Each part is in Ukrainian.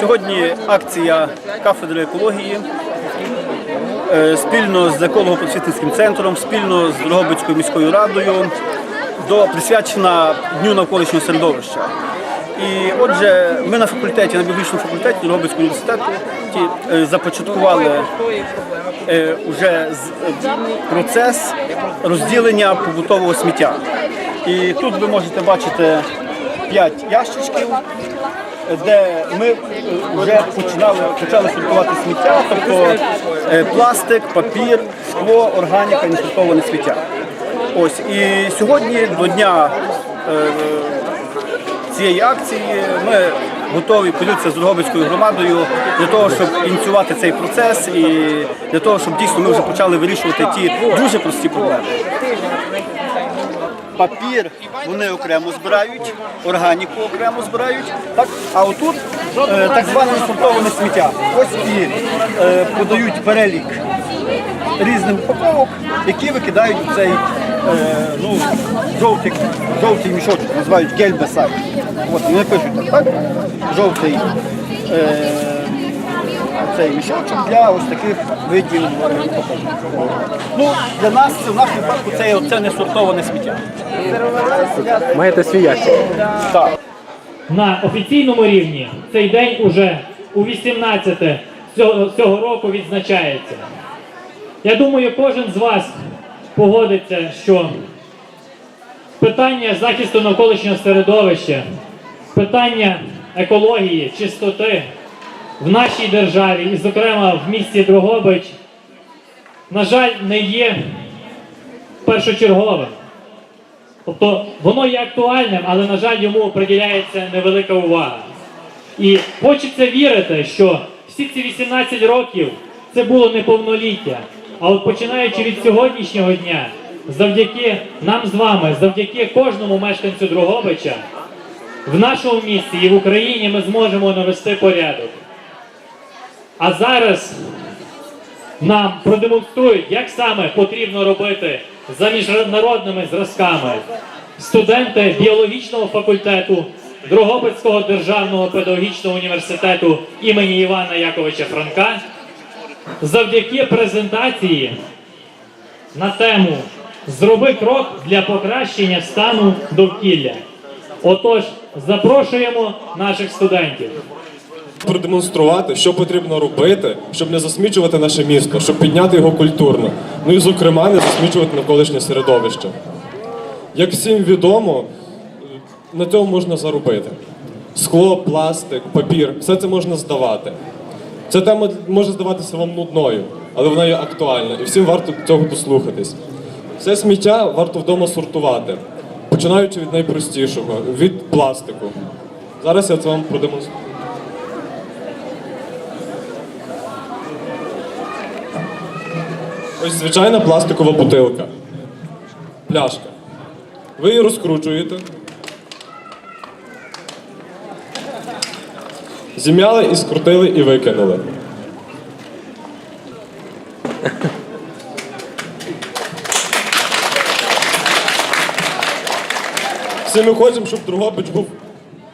Сьогодні акція кафедри екології е, спільно з еколого-просвітницьким центром, спільно з Дрогобицькою міською радою до присвячена Дню навколишнього середовища. І отже, ми на факультеті, на біологічному факультеті Дрогобицького університету е, започаткували е, з- е, процес розділення побутового сміття. І тут ви можете бачити 5 ящичків, де ми вже починали почали сортувати сміття, тобто е, пластик, папір, скло, органіка, несортоване сміття. Ось і сьогодні до дня е, цієї акції ми готові поділитися з Дрогобицькою громадою для того, щоб ініціювати цей процес і для того, щоб дійсно ми вже почали вирішувати ті дуже прості проблеми. Папір вони окремо збирають, органіку окремо збирають. Так? А отут е, так зване сортоване сміття. Ось і е, подають перелік різних упаковок, які викидають в цей е, ну, жовтий, жовтий мішочок, називають гельбесай. От вони пишуть так, так? Жовтий. Е, цей мішочок для ось таких видів. Ну, для нас це в нашому випадку це, це не сортоване сміття. Маєте свій ящик. Так. на офіційному рівні цей день уже у 18 цього, цього року відзначається. Я думаю, кожен з вас погодиться, що питання захисту навколишнього середовища, питання екології, чистоти в нашій державі, і, зокрема, в місті Дрогобич, на жаль, не є першочерговим. Тобто воно є актуальним, але, на жаль, йому приділяється невелика увага. І хочеться вірити, що всі ці 18 років це було неповноліття. А от починаючи від сьогоднішнього дня, завдяки нам з вами, завдяки кожному мешканцю Дрогобича, в нашому місті і в Україні ми зможемо навести порядок. А зараз нам продемонструють, як саме потрібно робити за міжнародними зразками студенти біологічного факультету Дрогобицького державного педагогічного університету імені Івана Яковича Франка завдяки презентації на тему Зроби крок для покращення стану довкілля. Отож, запрошуємо наших студентів. Продемонструвати, що потрібно робити, щоб не засмічувати наше місто, щоб підняти його культурно. Ну і, зокрема, не засмічувати навколишнє середовище. Як всім відомо, на цьому можна заробити. Скло, пластик, папір все це можна здавати. Ця тема може здаватися вам нудною, але вона є актуальна, і всім варто цього дослухатись. Все сміття варто вдома сортувати, починаючи від найпростішого, від пластику. Зараз я це вам продемонструю. Ось звичайна пластикова бутилка. Пляшка. Ви її розкручуєте. Зім'яли і скрутили і викинули. Всі ми хочемо, щоб Другобич був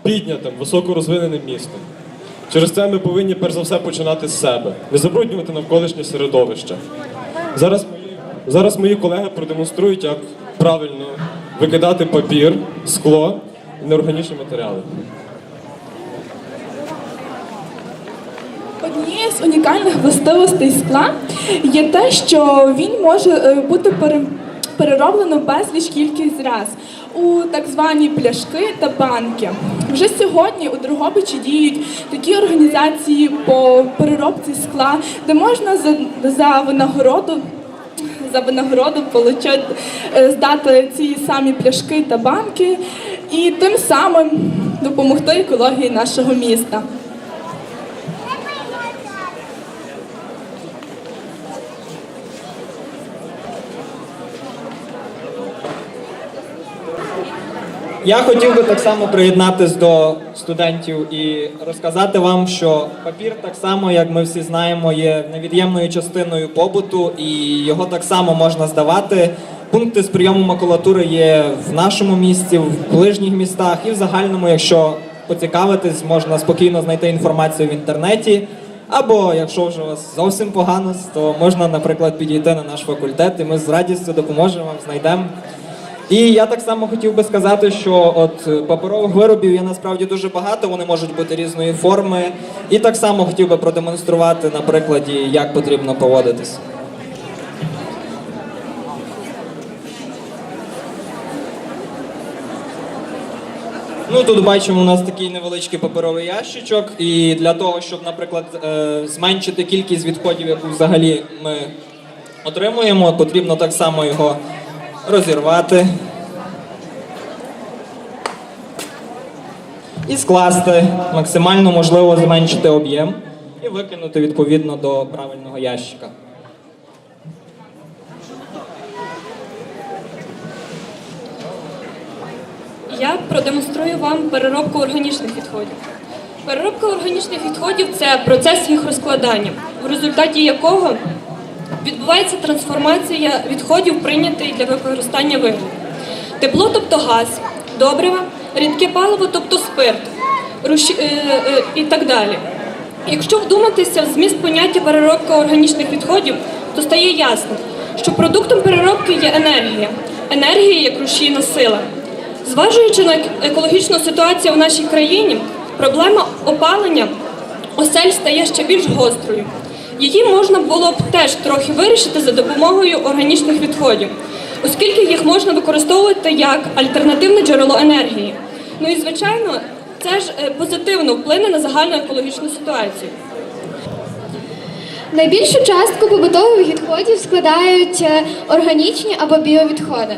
піднятим, високорозвиненим містом. Через це ми повинні перш за все починати з себе, не забруднювати навколишнє середовище. Зараз зараз мої колеги продемонструють, як правильно викидати папір, скло і неорганічні матеріали. Однією з унікальних властивостей скла є те, що він може е, бути пере- перероблено безліч кількість раз у так звані пляшки та банки. Вже сьогодні у Дрогобичі діють такі організації по переробці скла, де можна за, за винагороду. За винагороду получать, е, здати ці самі пляшки та банки і тим самим допомогти екології нашого міста. Я хотів би так само приєднатись до студентів і розказати вам, що папір, так само, як ми всі знаємо, є невід'ємною частиною побуту, і його так само можна здавати Пункти з прийому макулатури є в нашому місті, в ближніх містах і в загальному, якщо поцікавитись, можна спокійно знайти інформацію в інтернеті. Або якщо вже у вас зовсім погано, то можна, наприклад, підійти на наш факультет, і ми з радістю допоможемо вам, знайдемо. І я так само хотів би сказати, що от е, паперових виробів є насправді дуже багато, вони можуть бути різної форми. І так само хотів би продемонструвати на прикладі, як потрібно поводитись. Ну тут бачимо, у нас такий невеличкий паперовий ящичок, і для того, щоб, наприклад, е, зменшити кількість відходів, яку взагалі ми отримуємо, потрібно так само його розірвати і скласти, максимально можливо зменшити об'єм і викинути відповідно до правильного ящика. Я продемонструю вам переробку органічних відходів. Переробка органічних відходів це процес їх розкладання, в результаті якого відбувається трансформація відходів, прийнятий для використання виробів. Тепло, тобто газ, добрива, рідке паливо, тобто спирт руші- е, е, і так далі. Якщо вдуматися в зміст поняття переробка органічних відходів, то стає ясно, що продуктом переробки є енергія. Енергія як рушійна сила. Зважуючи на екологічну ситуацію в нашій країні, проблема опалення осель стає ще більш гострою. Її можна було б теж трохи вирішити за допомогою органічних відходів, оскільки їх можна використовувати як альтернативне джерело енергії. Ну і звичайно, це ж е, позитивно вплине на загальну екологічну ситуацію. Найбільшу частку побутових відходів складають е, органічні або біовідходи.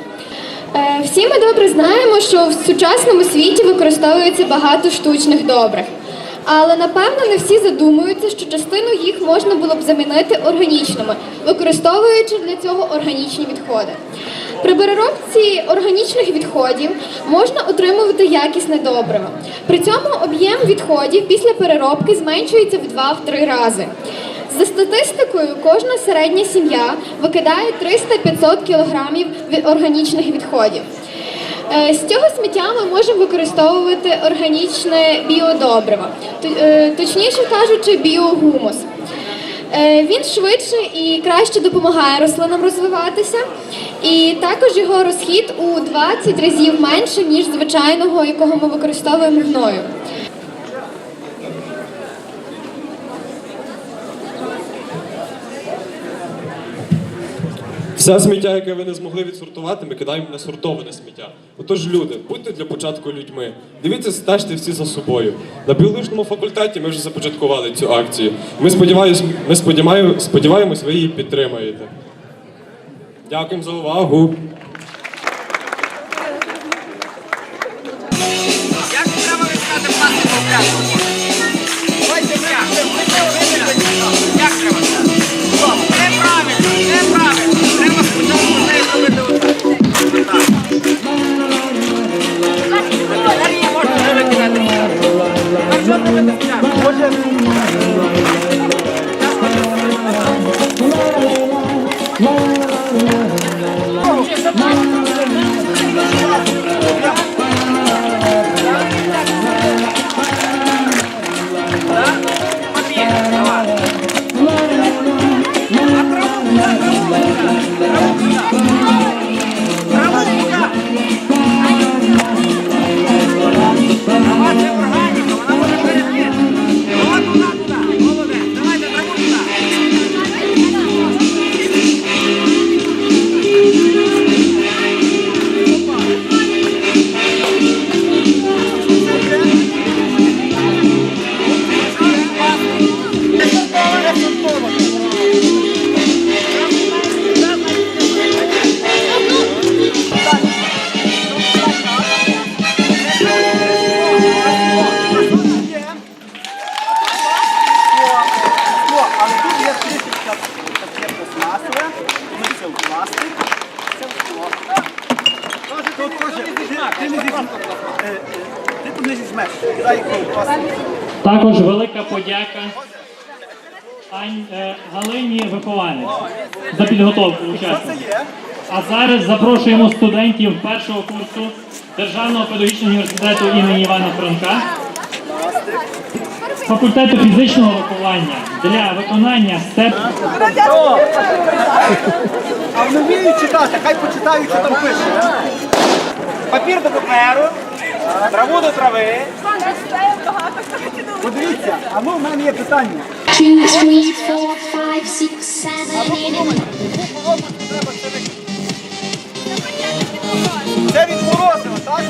Е, Всі ми добре знаємо, що в сучасному світі використовується багато штучних добрив. Але напевно не всі задумуються, що частину їх можна було б замінити органічними, використовуючи для цього органічні відходи. При переробці органічних відходів можна отримувати якісне добриво. При цьому об'єм відходів після переробки зменшується в 2-3 рази. За статистикою, кожна середня сім'я викидає 300-500 кілограмів від органічних відходів. Е, З цього сміття ми можемо використовувати органічне біодобриво, е, точніше кажучи, біогумус. Е, Він швидше і краще допомагає рослинам розвиватися, і також його розхід у 20 разів менше, ніж звичайного, якого ми використовуємо гною. Все сміття, яке ви не змогли відсортувати, ми кидаємо на сортоване сміття. Отож, люди, будьте для початку людьми. Дивіться, стежте всі за собою. На біологічному факультеті ми вже започаткували цю акцію. Ми сподіваємось, ми сподіваємо, сподіваємось, ви її підтримаєте. Дякуємо за увагу. Також велика подяка е, Галині Вихованець за підготовку учасників. А зараз запрошуємо студентів першого курсу Державного педагогічного університету імені Івана Франка факультету фізичного виховання для виконання степ а не вміють читати, хай почитають, що там пише. Папір до паперу, траву до трави. Подивіться, а ну в мене є питання. Two, three, four. Це від так?